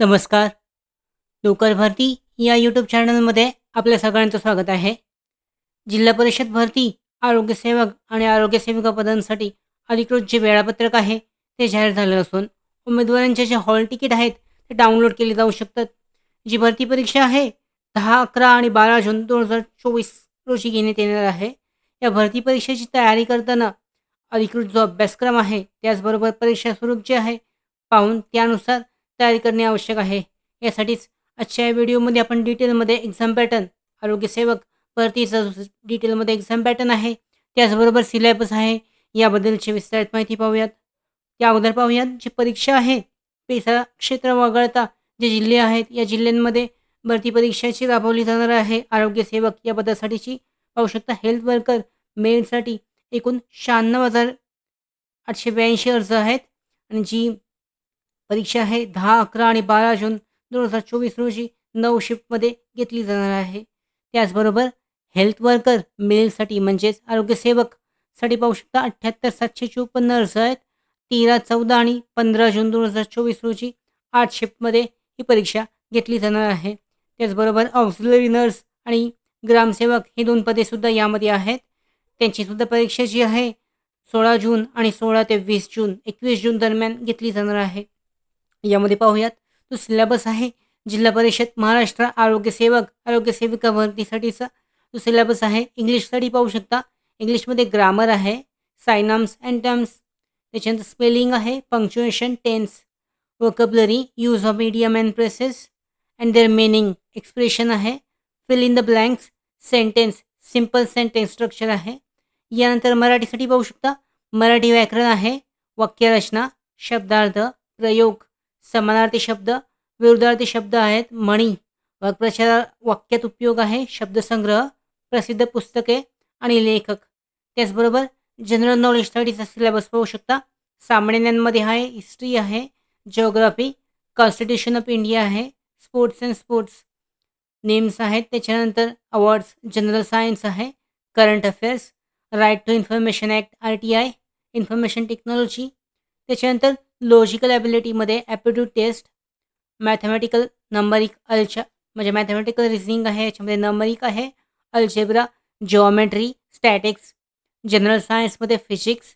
नमस्कार. नोकर भरती या यूट्यूब चॅनलमध्ये आपल्या सगळ्यांचं स्वागत आहे. जिल्हा परिषद भरती आरोग्यसेवक आणि आरोग्यसेविका पदांसाठी अधिकृत जे वेळापत्रक आहे ते जाहीर झालं असून उमेदवारांचे जे हॉल तिकीट आहेत ते डाउनलोड केले जाऊ शकतात. जी भरती परीक्षा आहे दहा अकरा आणि बारा जून दोन हजार चोवीस रोजी घेण्यात येणार आहे. या भरती परीक्षेची तयारी करताना अधिकृत जो अभ्यासक्रम आहे त्याचबरोबर परीक्षा स्वरूप जे आहे पाहून त्यानुसार तयारी करणे आवश्यक आहे. यासाठीच आजच्या या व्हिडिओमध्ये आपण डिटेलमध्ये एक्झाम पॅटर्न आरोग्यसेवक भरतीचा डिटेलमध्ये एक्झाम पॅटर्न आहे त्याचबरोबर सिलेबस आहे याबद्दलची विस्तारित माहिती पाहूयात. त्या अगोदर पाहूयात जी परीक्षा आहे पेसा क्षेत्र वगळता जे जिल्हे आहेत या जिल्ह्यांमध्ये भरती परीक्षाची राबवली जाणार आहे. आरोग्यसेवक या पदासाठीची पाहू शकता हेल्थ वर्कर मेलसाठी एकूण शहाण्णव हजार आठशे ब्याऐंशी अर्ज आहेत. आणि जी परीक्षा आहे. दहा अकरा आणि बारा जून दोन हजार चोवीस रोजी नऊ शिफ्टमध्ये घेतली जाणार आहे. त्याचबरोबर हेल्थ वर्कर मेलसाठी म्हणजेच आरोग्यसेवकसाठी पाहू शकता अठ्ठ्याहत्तर सातशे चोपन्न अर्ज आहेत. तेरा चौदा आणि पंधरा जून दोन हजार चोवीस रोजी आठ शिफ्टमध्ये ही परीक्षा घेतली जाणार आहे. त्याचबरोबर ऑक्झिलरी नर्स आणि ग्रामसेवक ही दोन पदेसुद्धा यामध्ये आहेत. त्यांचीसुद्धा परीक्षा जी आहे सोळा जून आणि सोळा ते वीस जून एकवीस जून दरम्यान घेतली जाणार आहे. यामध्ये पाहूयात तो सिलेबस आहे. जिल्हा परिषद महाराष्ट्र आरोग्यसेवक आरोग्यसेविका भरतीसाठीचा तो सिलेबस आहे. इंग्लिशसाठी पाहू शकता. इंग्लिशमध्ये ग्रामर आहे सायनाम्स अँड टर्म्स त्याच्यानंतर स्पेलिंग आहे punctuation tense vocabulary use of medium and phrases and their meaning expression आहे fill in the blanks sentence simple sentence structure आहे. यानंतर मराठीसाठी पाहू शकता. मराठी व्याकरण आहे वाक्यरचना शब्दार्थ प्रयोग. समानार्थी शब्द विरुद्धार्थी शब्द आहेत म्हणी वाक्प्रचार वाक्यात उपयोग आहे. शब्दसंग्रह प्रसिद्ध पुस्तके आणि लेखक. त्याचबरोबर जनरल नॉलेजसाठीचा सिलेबस पाहू शकता. सामान्यांमध्ये आहे हिस्ट्री आहे जिओग्राफी कॉन्स्टिट्यूशन ऑफ इंडिया आहे स्पोर्ट्स अँड स्पोर्ट्स नेम्स आहेत त्याच्यानंतर अवॉर्ड्स जनरल सायन्स आहे current affairs right to information act R T I information technology त्याच्यानंतर लॉजिकल ॲबिलिटीमध्ये ॲप्टिट्यूड टेस्ट मॅथमॅटिकल नंबरिक अल्च्या म्हणजे मॅथमॅटिकल रिझनिंग आहे, याच्यामध्ये नंबरिक आहे अल्जेब्रा जिओमेट्री स्टॅटिक्स जनरल सायन्समध्ये फिजिक्स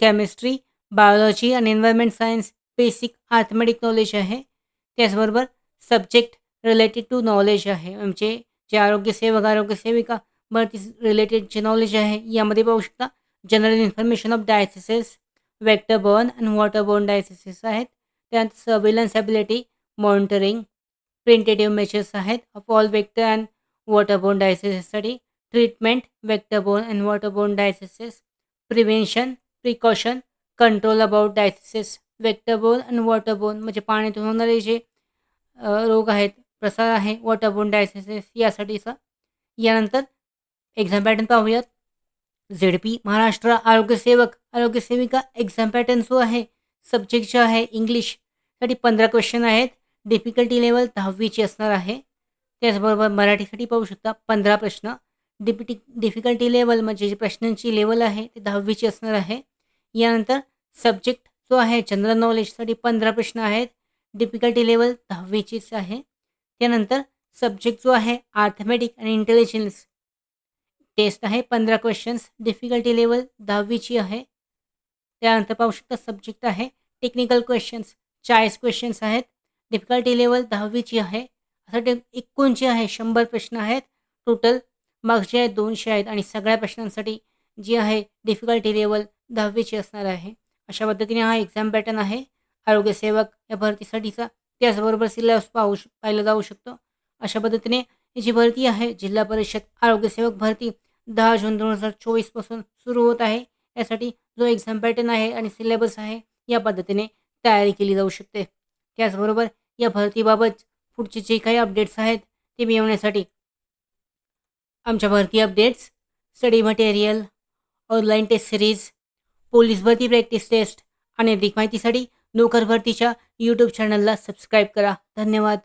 केमिस्ट्री बायोलॉजी आणि environment science basic arithmetic knowledge आहे. त्याचबरोबर सब्जेक्ट रिलेटेड टू नॉलेज आहे. म्हणजे जे आरोग्यसेवक आरोग्यसेविका भरती रिलेटेड जे नॉलेज आहे. यामध्ये पाहू शकता general information of diseases vector borne and water borne आहेत. त्यात surveillance ability monitoring preventive measures आहेत. Of all vector and water borne treatment vector borne and water borne prevention precaution control about diseases vector borne and water म्हणजे पाण्यातून होणारे जे रोग आहेत प्रसार आहे वॉटर बोर्न यासाठीचा यानंतर एक्झाम पॅटर्न पाहूयात. झेड पी महाराष्ट्र आरोग्यसेवक आरोग्यसेविका एक्झाम पॅटर्न जो आहे सब्जेक्ट जो आहे इंग्लिशसाठी पंधरा क्वेश्चन आहेत. डिफिकल्टी लेवल दहावीची असणार आहे. त्याचबरोबर मराठीसाठी पाहू शकता पंधरा प्रश्न. डिपिटी डिफिकल्टी लेवल म्हणजे जे प्रश्नांची लेवल आहे ते दहावीची असणार आहे. यानंतर सब्जेक्ट जो आहे जनरल नॉलेजसाठी पंधरा प्रश्न आहेत. डिफिकल्टी लेवल दहावीचीच आहे. त्यानंतर सब्जेक्ट जो आहे आर्थमॅटिक आणि इंटेलिजन्स टेस्ट आहे पंधरा क्वेश्चन्स डिफिकल्टी लेवल दहावीची आहे. त्यानंतर पाहू शकता सब्जेक्ट आहे टेक्निकल क्वेश्चन्स चाळीस क्वेश्चन्स आहेत. डिफिकल्टी लेवल दहावीची आहे. असं टे आहे शंभर प्रश्न आहेत टोटल मार्क्स जे आहेत दोनशे आहेत आणि सगळ्या प्रश्नांसाठी जी आहे डिफिकल्टी लेवल दहावीची असणार आहे. अशा पद्धतीने हा एक्झाम पॅटर्न आहे. आरोग्यसेवक या भरतीसाठीचा त्याचबरोबर सिलेबस पाहू श पाहिलं जाऊ शकतो. अशा पद्धतीने जी भरती आहे जिल्हा परिषद आरोग्यसेवक भरती दहा जून दोन हजार चोवीसपासून सुरू होत आहे. यासाठी जो एक्झाम पॅटर्न आहे आणि सिलेबस आहे या पद्धतीने तयारी केली जाऊ शकते. त्याचबरोबर या भरतीबाबत पुढचे जे काही अपडेट्स आहेत ते मिळवण्यासाठी आमच्या भरती updates study material online test series police भरती प्रॅक्टिस टेस्ट आणि अधिक माहितीसाठी नोकर भरतीच्या यूट्यूब चॅनलला सबस्क्राईब करा. धन्यवाद.